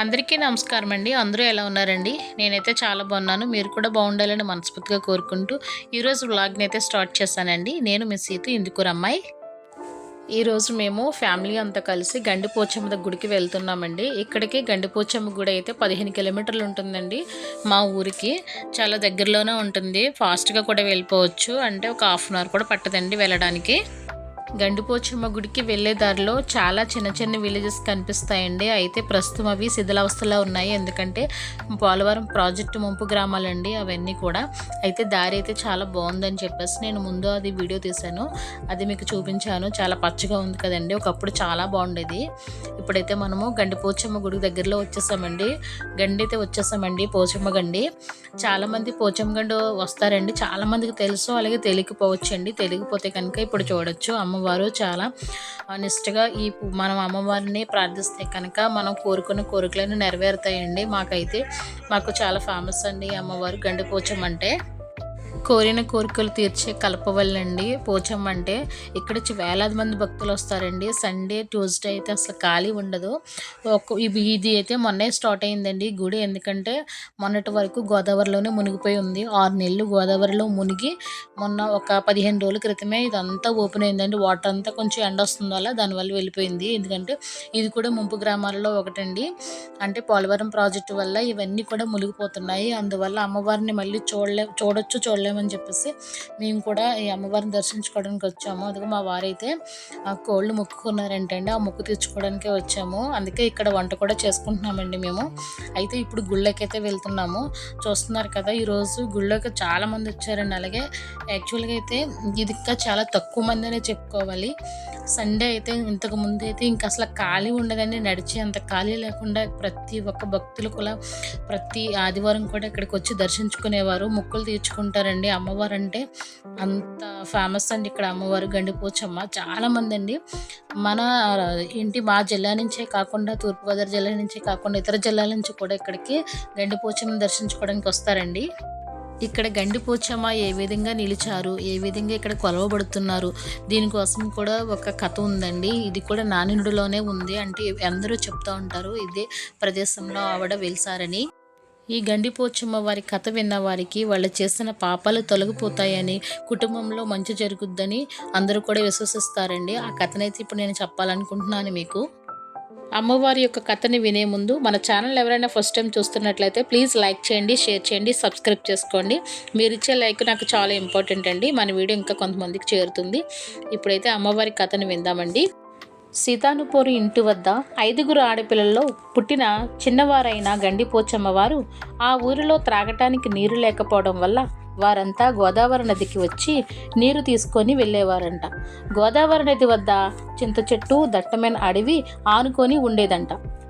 అందరికీ నమస్కారం అండి అందరూ ఎలా ఉన్నారండి? నేనైతే చాలా బాగున్నాను. మీరు కూడా బాగుండాలని మనస్ఫూర్తిగా కోరుకుంటూ ఈరోజు వ్లాగ్ని అయితే స్టార్ట్ చేశానండి నేను మీ సీత ఇందుకూరమ్మాయి ఈరోజు మేము ఫ్యామిలీ అంతా కలిసి గండిపోచమ్మ గుడికి వెళ్తున్నామండి. ఇక్కడికి గండిపోచమ్మ గుడి అయితే పదిహేను కిలోమీటర్లు ఉంటుందండి మా ఊరికి. చాలా దగ్గరలోనే ఉంటుంది. ఫాస్ట్గా కూడా వెళ్ళిపోవచ్చు. అంటే ఒక హాఫ్ అన్ అవర్ కూడా పట్టదండి వెళ్ళడానికి. గండిపోచమ్మ గుడికి వెళ్ళే దారిలో చాలా చిన్న చిన్న విలేజెస్ కనిపిస్తాయండి. అయితే ప్రస్తుతం అవి శిథిలావస్థలో ఉన్నాయి. ఎందుకంటే పోలవరం ప్రాజెక్టు ముంపు గ్రామాలండి అవన్నీ కూడా. అయితే దారి అయితే చాలా బాగుందని చెప్పేసి నేను ముందు అది వీడియో తీశాను. అది మీకు చూపించాను. చాలా పచ్చగా ఉంది కదండి. ఒకప్పుడు చాలా బాగుండేది. ఇప్పుడైతే మనము గండిపోచమ్మ గుడి దగ్గరలో వచ్చేసామండి. గండి అయితే వచ్చేసామండి. పోచమ్మ గండి. చాలామంది పోచమ్మ గండు వస్తారండి. చాలామందికి తెలుసు. అలాగే తెలియకపోవచ్చు అండి తెలియకపోతే కనుక ఇప్పుడు చూడొచ్చు. అమ్మ అమ్మవారు చాలా నిష్టగా ఈ మనం అమ్మవారిని ప్రార్థిస్తే కనుక మనం కోరుకున్న కోరికలను నెరవేరుతాయండి. మాకైతే మాకు చాలా ఫేమస్ అండి ఈ అమ్మవారు గండిపోచం అంటే. కోరిన కోరికలు తీర్చే కలపవల్లండి పోచమ్మ అంటే ఇక్కడ వేలాది మంది భక్తులు వస్తారండి. సండే ట్యూస్డే అయితే అసలు ఖాళీ ఉండదు. ఒక ఇది అయితే మొన్నే స్టార్ట్ అయిందండి గుడి. ఎందుకంటే మొన్నటి వరకు గోదావరిలోనే మునిగిపోయి ఉంది. ఆరు నెలలు గోదావరిలో మునిగి మొన్న ఒక పదిహేను రోజుల క్రితమే ఇదంతా ఓపెన్ అయిందండి. వాటర్ అంతా కొంచెం ఎండ వస్తుంది వల్ల దానివల్ల వెళ్ళిపోయింది. ఎందుకంటే ఇది కూడా ముంపు గ్రామాలలో ఒకటండి. అంటే పోలవరం ప్రాజెక్టు వల్ల ఇవన్నీ కూడా మునిగిపోతున్నాయి. అందువల్ల అమ్మవారిని మళ్ళీ చూడలే చూడొచ్చు చూడలేమని చెప్పేసి మేము కూడా ఈ అమ్మవారిని దర్శించుకోవడానికి వచ్చాము. అందుకే మా వారైతే ఆ కోళ్ళు మొక్కుకున్నారంటండి. ఆ మొక్కు తీర్చుకోవడానికే వచ్చాము. అందుకే ఇక్కడ వంట కూడా చేసుకుంటున్నామండి మేము. అయితే ఇప్పుడు గుళ్ళకైతే వెళ్తున్నాము. చూస్తున్నారు కదా ఈరోజు గుళ్ళోకి చాలా మంది వచ్చారండి. అలాగే యాక్చువల్గా అయితే ఇది ఇంకా చాలా తక్కువ మంది అనే చెప్పుకోవాలి. సండే అయితే ఇంతకు ముందు అయితే ఇంకా అసలు ఖాళీ ఉండదండి. నడిచే అంత ఖాళీ లేకుండా ప్రతి ఒక్క భక్తులు కూడా ప్రతి ఆదివారం కూడా ఇక్కడికి వచ్చి దర్శించుకునేవారు. మొక్కులు తీర్చుకుంటారండి. అమ్మవారు అంటే అంత ఫేమస్ అండి ఇక్కడ అమ్మవారు గండిపోచమ్మ. చాలా మంది అండి మన ఏంటి మా జిల్లా నుంచే కాకుండా తూర్పుగోదావరి జిల్లా నుంచే కాకుండా ఇతర జిల్లాల నుంచి కూడా ఇక్కడికి గండిపోచమ్మని దర్శించుకోవడానికి వస్తారండి. ఇక్కడ గండిపోచమ్మ ఏ విధంగా నిలిచారు ఏ విధంగా ఇక్కడ కొలవబడుతున్నారు దీనికోసం కూడా ఒక కథ ఉందండి. ఇది కూడా నానినుడిలోనే ఉంది. అంటే అందరూ చెప్తూ ఉంటారు ఇదే ప్రదేశంలో ఆవిడ వెలిసారని. ఈ గండిపోచమ్మ వారి కథ విన్న వారికి వాళ్ళు చేసిన పాపాలు తొలగిపోతాయని కుటుంబంలో మంచి జరుగుద్దని అందరూ కూడా విశ్వసిస్తారండి. ఆ కథనైతే ఇప్పుడు నేను చెప్పాలనుకుంటున్నాను మీకు. అమ్మవారి యొక్క కథని వినే ముందు మన ఛానల్ ఎవరైనా ఫస్ట్ టైం చూస్తున్నట్లయితే ప్లీజ్ లైక్ చేయండి షేర్ చేయండి సబ్స్క్రైబ్ చేసుకోండి. మీరు ఇచ్చే లైక్ నాకు చాలా ఇంపార్టెంట్ అండి. మన వీడియో ఇంకా కొంతమందికి చేరుతుంది. ఇప్పుడైతే అమ్మవారి కథని విందామండి. సీతానుపూరు ఇంటి వద్ద ఐదుగురు ఆడపిల్లల్లో పుట్టిన చిన్నవారైన గండిపోచమ్మవారు ఆ ఊరిలో త్రాగటానికి నీరు లేకపోవడం వల్ల వారంతా గోదావరి నదికి వచ్చి నీరు తీసుకొని వెళ్ళేవారంట. గోదావరి నది వద్ద చింత చెట్టు దట్టమైన అడవి ఆనుకొని ఉండేదంట.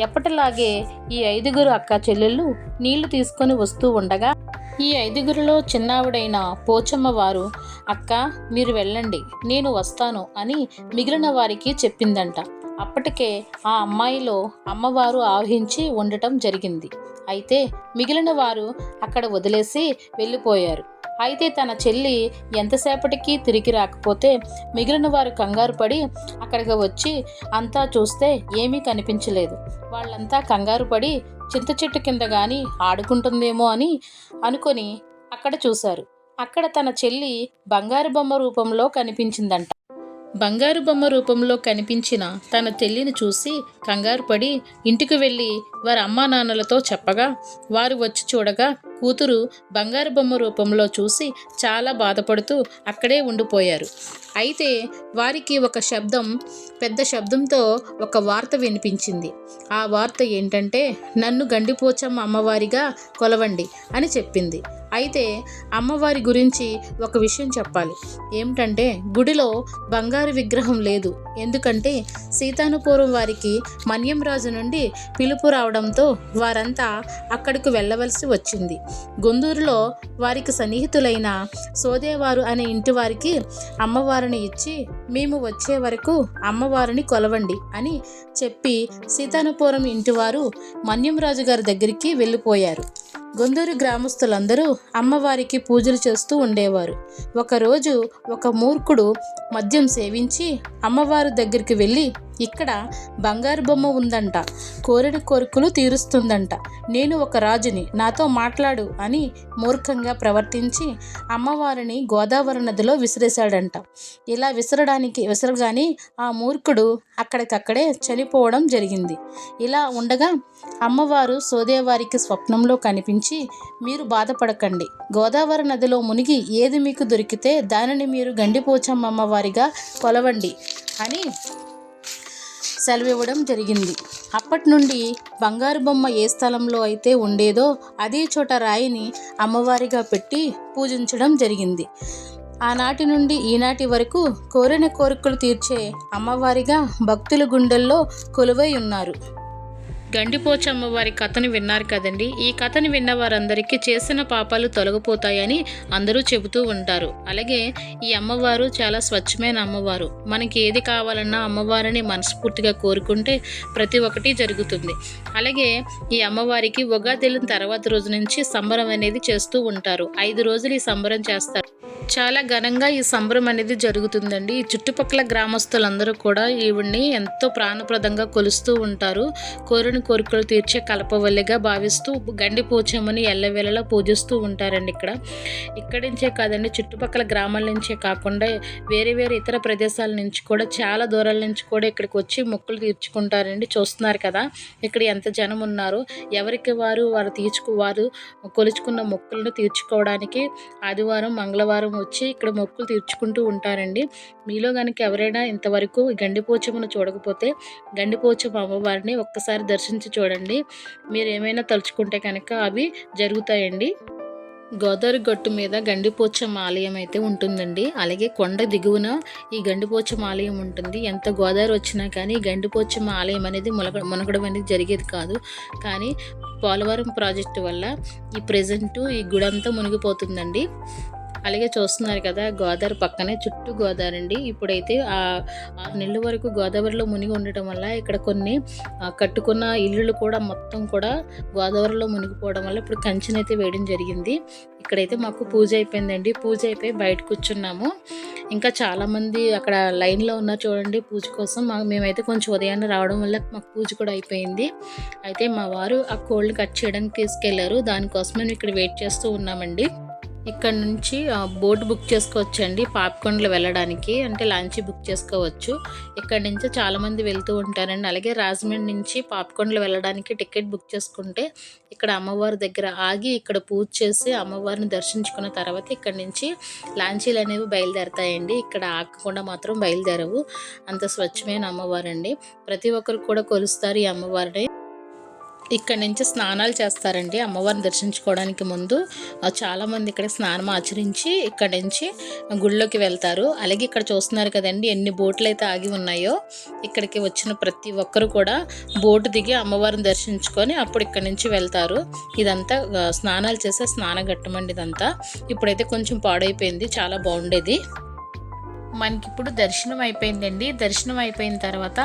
ఎప్పటిలాగే ఈ ఐదుగురు అక్క చెల్లెళ్ళు నీళ్ళు తీసుకొని వస్తూ ఉండగా ఈ ఐదుగురిలో చిన్నావిడైన పోచమ్మ వారు అక్క మీరు వెళ్ళండి నేను వస్తాను అని మిగిలిన వారికి చెప్పిందంట. అప్పటికే ఆ అమ్మాయిలో అమ్మవారు ఆవహించి ఉండటం జరిగింది. అయితే మిగిలిన వారు అక్కడ వదిలేసి వెళ్ళిపోయారు. అయితే తన చెల్లి ఎంతసేపటికి తిరిగి రాకపోతే మిగిలిన వారు కంగారు పడి అక్కడికి వచ్చి అంతా చూస్తే ఏమీ కనిపించలేదు. వాళ్ళంతా కంగారు పడి చింత చెట్టు కింద కానీ ఆడుకుంటుందేమో అని అనుకొని అక్కడ చూశారు. అక్కడ తన చెల్లి బంగారు బొమ్మ రూపంలో కనిపించిందంట. బంగారు బొమ్మ రూపంలో కనిపించిన తన చెల్లిని చూసి కంగారు పడి ఇంటికి వెళ్ళి వారి అమ్మా నాన్నలతో చెప్పగా వారు వచ్చి చూడగా కూతురు బంగారు బొమ్మ రూపంలో చూసి చాలా బాధపడుతూ అక్కడే ఉండిపోయారు. అయితే వారికి ఒక శబ్దం పెద్ద శబ్దంతో ఒక వార్త వినిపించింది. ఆ వార్త ఏంటంటే నన్ను గండిపోచమ్మ అమ్మవారిగా కొలవండి అని చెప్పింది. అయితే అమ్మవారి గురించి ఒక విషయం చెప్పాలి. ఏమిటంటే గుడిలో బంగారు విగ్రహం లేదు. ఎందుకంటే సీతానుపూర్వం వారికి మన్యం రాజు నుండి పిలుపు రావడంతో వారంతా అక్కడికి వెళ్ళవలసి వచ్చింది. గుందూరులో వారికి సన్నిహితులైన సోదేవారు అనే ఇంటివారికి అమ్మవారిని ఇచ్చి మేము వచ్చే వరకు అమ్మవారిని కొలవండి అని చెప్పి సీతానుపురం ఇంటివారు మన్యంరాజు గారి దగ్గరికి వెళ్ళిపోయారు. గొందూరు గ్రామస్తులందరూ అమ్మవారికి పూజలు చేస్తూ ఉండేవారు. ఒకరోజు ఒక మూర్ఖుడు మద్యం సేవించి అమ్మవారి దగ్గరికి వెళ్ళి ఇక్కడ బంగారు బొమ్మ ఉందంట. కోరిన కోరికలు తీరుస్తుందంట. నేను ఒక రాజుని నాతో మాట్లాడు అని మూర్ఖంగా ప్రవర్తించి అమ్మవారిని గోదావరి నదిలో విసిరేశాడంట. ఇలా విసరడానికి విసరగానే ఆ మూర్ఖుడు అక్కడికక్కడే చనిపోవడం జరిగింది. ఇలా ఉండగా అమ్మవారు సోదేవారికి స్వప్నంలో కనిపించి మీరు బాధపడకండి. గోదావరి నదిలో మునిగి ఏది మీకు దొరికితే దానిని మీరు గండిపోచమ్మ అమ్మవారిగా కొలవండి అని సెలవివ్వడం జరిగింది. అప్పటి నుండి బంగారు బొమ్మ ఏ స్థలంలో అయితే ఉండేదో అదే చోట రాయిని అమ్మవారిగా పెట్టి పూజించడం జరిగింది. ఆనాటి నుండి ఈనాటి వరకు కోరిన కోరికలు తీర్చే అమ్మవారిగా భక్తుల గుండెల్లో కొలువై ఉన్నారు. గండిపోచమ్మ అమ్మవారి కథను విన్నారు కదండి. ఈ కథను విన్న వారందరికీ చేసిన పాపాలు తొలగిపోతాయని అందరూ చెబుతూ ఉంటారు. అలాగే ఈ అమ్మవారు చాలా స్వచ్ఛమైన అమ్మవారు. మనకి ఏది కావాలన్నా అమ్మవారిని మనస్ఫూర్తిగా కోరుకుంటే ప్రతి ఒక్కటి జరుగుతుంది. అలాగే ఈ అమ్మవారికి ఉగాదిలిన తర్వాత రోజు నుంచి సంబరం అనేది చేస్తూ ఉంటారు. ఐదు రోజులు ఈ సంబరం చేస్తారు. చాలా ఘనంగా ఈ సంబరం అనేది జరుగుతుందండి. ఈ చుట్టుపక్కల గ్రామస్తులందరూ కూడా ఈవిడ్ని ఎంతో ప్రాణప్రదంగా కొలుస్తూ ఉంటారు. కోరిన కోరికలు తీర్చే కలపవల్లిగా భావిస్తూ గండి పోచమ్మని ఎల్లవేళలా పూజిస్తూ ఉంటారండి ఇక్కడ. ఇక్కడి నుంచే కాదండి చుట్టుపక్కల గ్రామాల నుంచే కాకుండా వేరే వేరే ఇతర ప్రదేశాల నుంచి కూడా చాలా దూరాల నుంచి కూడా ఇక్కడికి వచ్చి మొక్కులు తీర్చుకుంటారండి. చూస్తున్నారు కదా ఇక్కడ ఎంత జనం ఉన్నారు. ఎవరికి వారు వారు తీర్చుకు వారు కొలుచుకున్న మొక్కులను తీర్చుకోవడానికి ఆదివారం మంగళవారం వచ్చి ఇక్కడ మొక్కులు తీర్చుకుంటూ ఉంటారండి. మీలో కనుక ఎవరైనా ఇంతవరకు గండిపోచమ్మను చూడకపోతే గండిపోచమ్మ అమ్మవారిని ఒక్కసారి దర్శించి చూడండి. మీరు ఏమైనా తలుచుకుంటే కనుక అవి జరుగుతాయండి. గోదావరి గట్టు మీద గండిపోచమ్మ ఆలయం అయితే ఉంటుందండి. అలాగే కొండ దిగువన ఈ గండిపోచమ్మ ఆలయం ఉంటుంది. ఎంత గోదావరి వచ్చినా కానీ గండిపోచమ్మ ఆలయం అనేది మునగ మునగడం అనేది జరిగేది కాదు. కానీ పోలవరం ప్రాజెక్టు వల్ల ఈ ప్రజెంటు ఈ గుడంతా మునిగిపోతుందండి. అలాగే చూస్తున్నారు కదా గోదావరి పక్కనే చుట్టూ గోదావరి అండి. ఇప్పుడైతే ఆ ఆరు నెలల వరకు గోదావరిలో మునిగి ఉండటం వల్ల ఇక్కడ కొన్ని కట్టుకున్న ఇల్లులు కూడా మొత్తం కూడా గోదావరిలో మునిగిపోవడం వల్ల ఇప్పుడు కంచెనైతే వేయడం జరిగింది. ఇక్కడైతే మాకు పూజ అయిపోయిందండి. పూజ అయిపోయి బయట కూర్చున్నాము. ఇంకా చాలామంది అక్కడ లైన్లో ఉన్నారు చూడండి పూజ కోసం. మా- మేమైతే కొంచెం ఉదయాన్నే రావడం వల్ల మాకు పూజ కూడా అయిపోయింది. అయితే మా వారు ఆ కోళ్ళు కట్ చేయడానికి తీసుకెళ్ళారు. దానికోసం మేము ఇక్కడ వెయిట్ చేస్తూ ఉన్నామండి. ఇక్కడ నుంచి బోట్ బుక్ చేసుకోవచ్చండి పాపికొండలు వెళ్ళడానికి. అంటే లాంచ్ బుక్ చేసుకోవచ్చు. ఇక్కడ నుంచి చాలామంది వెళ్తూ ఉంటారండి. అలాగే రాజమండ్రి నుంచి పాపికొండలు వెళ్ళడానికి టికెట్ బుక్ చేసుకుంటే ఇక్కడ అమ్మవారి దగ్గర ఆగి ఇక్కడ పూజ చేసి అమ్మవారిని దర్శించుకున్న తర్వాత ఇక్కడ నుంచి లాంచీలు అనేవి బయలుదేరతాయండి. ఇక్కడ ఆగకుండా మాత్రం బయలుదేరవు. అంత స్వచ్ఛమైన అమ్మవారండి. ప్రతి ఒక్కరు కూడా కొలుస్తారు ఈ అమ్మవారిని. ఇక్కడ నుంచి స్నానాలు చేస్తారండి అమ్మవారిని దర్శించుకోవడానికి ముందు. చాలామంది ఇక్కడ స్నానం ఆచరించి ఇక్కడ నుంచి గుళ్ళోకి వెళ్తారు. అలాగే ఇక్కడ చూస్తున్నారు కదండి ఎన్ని బోట్లు అయితే ఆగి ఉన్నాయో. ఇక్కడికి వచ్చిన ప్రతి ఒక్కరు కూడా బోటు దిగి అమ్మవారిని దర్శించుకొని అప్పుడు ఇక్కడ నుంచి వెళ్తారు. ఇదంతా స్నానాలు చేసే స్నానఘట్టం అండి ఇదంతా. ఇప్పుడైతే కొంచెం పాడైపోయింది చాలా బాగుండేది. మనకి ఇప్పుడు దర్శనం అయిపోయిందండి. దర్శనం అయిపోయిన తర్వాత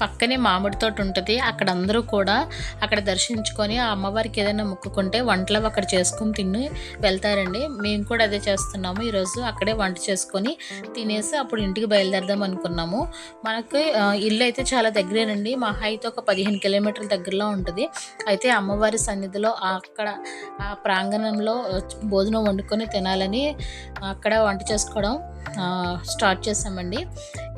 పక్కనే మామిడి తోట ఉంటుంది. అక్కడ అందరూ కూడా అక్కడ దర్శించుకొని ఆ అమ్మవారికి ఏదైనా మొక్కుకుంటే వంటలు అక్కడ చేసుకొని తిని వెళ్తారండి. మేము కూడా అదే చేస్తున్నాము. ఈరోజు అక్కడే వంట చేసుకొని తినేసి అప్పుడు ఇంటికి బయలుదేరదాం అనుకున్నాము. మనకి ఇల్లు అయితే చాలా దగ్గరేనండి. మా హైట్ ఒక పదిహేను కిలోమీటర్ల దగ్గరలో ఉంటుంది. అయితే అమ్మవారి సన్నిధిలో అక్కడ ఆ ప్రాంగణంలో భోజనం వండుకొని తినాలని అక్కడ వంట చేసుకోవడం స్టార్ట్ చేసామండి.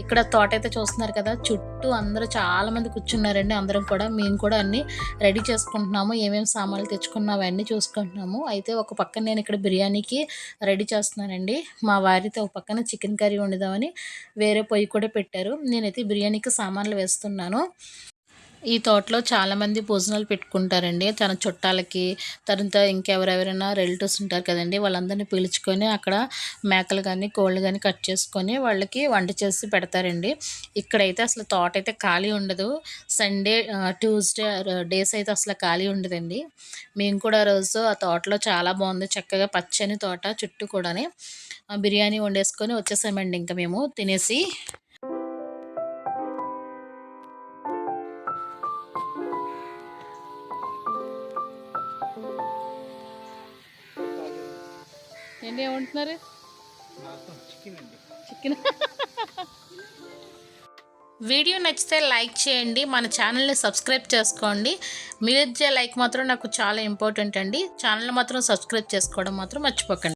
ఇక్కడ తోట అయితే చూస్తున్నారు కదా చుట్టూ అందరూ చాలామంది కూర్చున్నారండి. అందరం కూడా మేము కూడా అన్నీ రెడీ చేసుకుంటున్నాము. ఏమేమి సామాన్లు తెచ్చుకున్నాము అవన్నీ చూసుకుంటున్నాము. అయితే ఒక పక్కన నేను ఇక్కడ బిర్యానీకి రెడీ చేస్తున్నానండి. మా వారితో ఒక పక్కన చికెన్ కర్రీ వండుదామని వేరే పొయ్యి కూడా పెట్టారు. నేనైతే బిర్యానీకి సామాన్లు వేస్తున్నాను. ఈ తోటలో చాలామంది భోజనాలు పెట్టుకుంటారండి. తన చుట్టాలకి తర్వాత ఇంకెవరెవరైనా రిలేటివ్స్ ఉంటారు కదండి. వాళ్ళందరినీ పిలుచుకొని అక్కడ మేకలు కానీ కోళ్ళు కానీ కట్ చేసుకొని వాళ్ళకి వంట చేసి పెడతారండి. ఇక్కడైతే అసలు తోట అయితే ఖాళీ ఉండదు. సండే ట్యూస్డే డేస్ అయితే అసలు ఖాళీ ఉండదండి. మేము కూడా ఆ రోజు ఆ తోటలో చాలా బాగుంది. చక్కగా పచ్చని తోట చుట్టూ కూడాని బిర్యానీ వండేసుకొని వచ్చేసామండి. ఇంకా మేము తినేసి ఏంటి ఏమంటున్నారు? చికెన్. వీడియో నచ్చితే లైక్ చేయండి మన ఛానల్ని సబ్స్క్రైబ్ చేసుకోండి. మీరు ఇచ్చే లైక్ మాత్రం నాకు చాలా ఇంపార్టెంట్ అండి. ఛానల్ మాత్రం సబ్స్క్రైబ్ చేసుకోవడం మాత్రం మర్చిపోకండి.